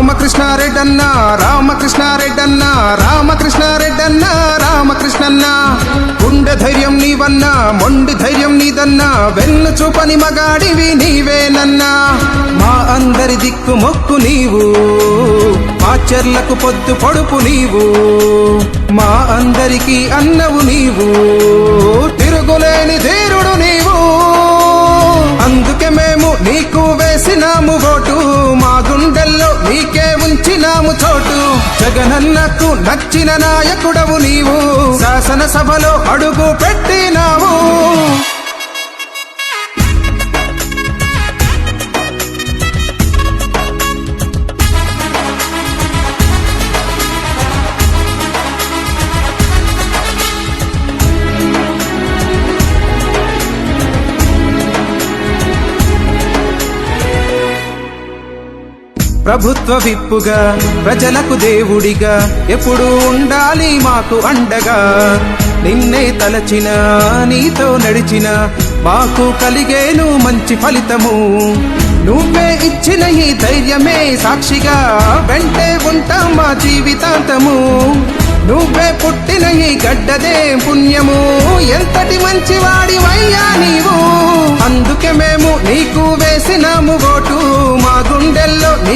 రామకృష్ణారెడ్డన్న రామకృష్ణారెడ్డన్న రామకృష్ణారెడ్డన్న రామకృష్ణన్న. గుండె ధైర్యం నీవన్నా మొండి ధైర్యం నీదన్నా వెన్ను చూపని మగాడివి నీవేనన్నా. మా అందరి దిక్కు మొక్కు నీవు మా చెర్లకు పొద్దు పొడుపు నీవు. మా అందరికీ అన్నవు నీవు తిరుగులేని ధీరుడు నీవు. అందుకే మేము నీకు వేసినాము ఓటు. నాము చోటు. జగనన్నకు నచ్చిన నాయకుడవు నీవు. శాసనసభలో అడుగు పెట్టినావు. ప్రభుత్వ విప్పుగా ప్రజలకు దేవుడిగా ఎప్పుడు ఉండాలి మాకు అండగా. నిన్నే తలచిన నీతో నడిచిన మాకు కలిగేను మంచి ఫలితము. నువ్వే ఇచ్చిన ఈ ధైర్యమే సాక్షిగా వెంటే ఉంటాం మా జీవితాంతము. నువ్వే పుట్టిన ఈ గడ్డదే పుణ్యము. ఎంతటి మంచి వాడివయ్యా నీవు? అందుకే మేము నీకు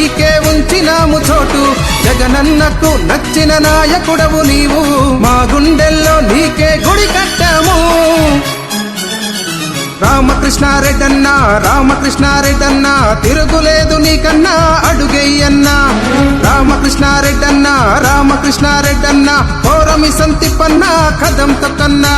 నీకే ఉంచినాము చోటు. జగనన్నకు నచ్చిన నాయకుడవు నీవు. మా గుండెల్లో నీకే గుడి కట్టాము. రామకృష్ణారెడ్డన్నా రామకృష్ణారెడ్డన్నా తిరుగులేదు నీకన్నా అడుగేయన్నా. రామకృష్ణారెడ్డన్నా రామకృష్ణారెడ్డన్నా కోరమి సంతిపన్నా కథం తొక్కన్నా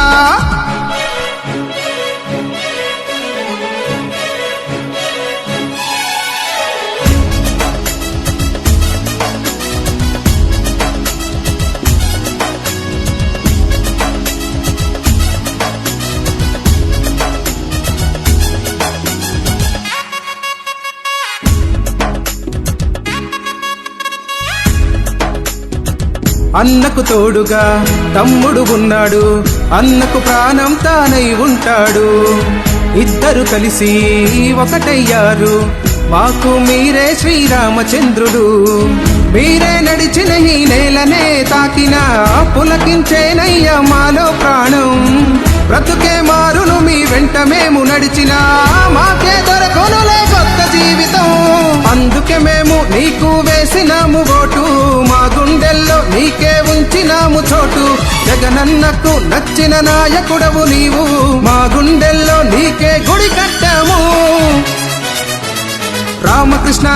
అన్నకు తోడుగా తమ్ముడు ఉన్నాడు. అన్నకు ప్రాణం తానై ఉంటాడు. ఇద్దరు కలిసి ఒకటయ్యారు. మాకు మీరే శ్రీరామచంద్రుడు. మీరే నడిచిన ఈ నేలనే తాకిన పులకించేనయ్య మాలో ప్రాణం. బ్రతుకే మారును మీ వెంట మేము నడిచినా పెంచినాము చోటు. జగనన్నకు నచ్చిన నాయకుడవు నీవు. మా గుండెల్లో నీకే గుడి కట్టాము. రామకృష్ణ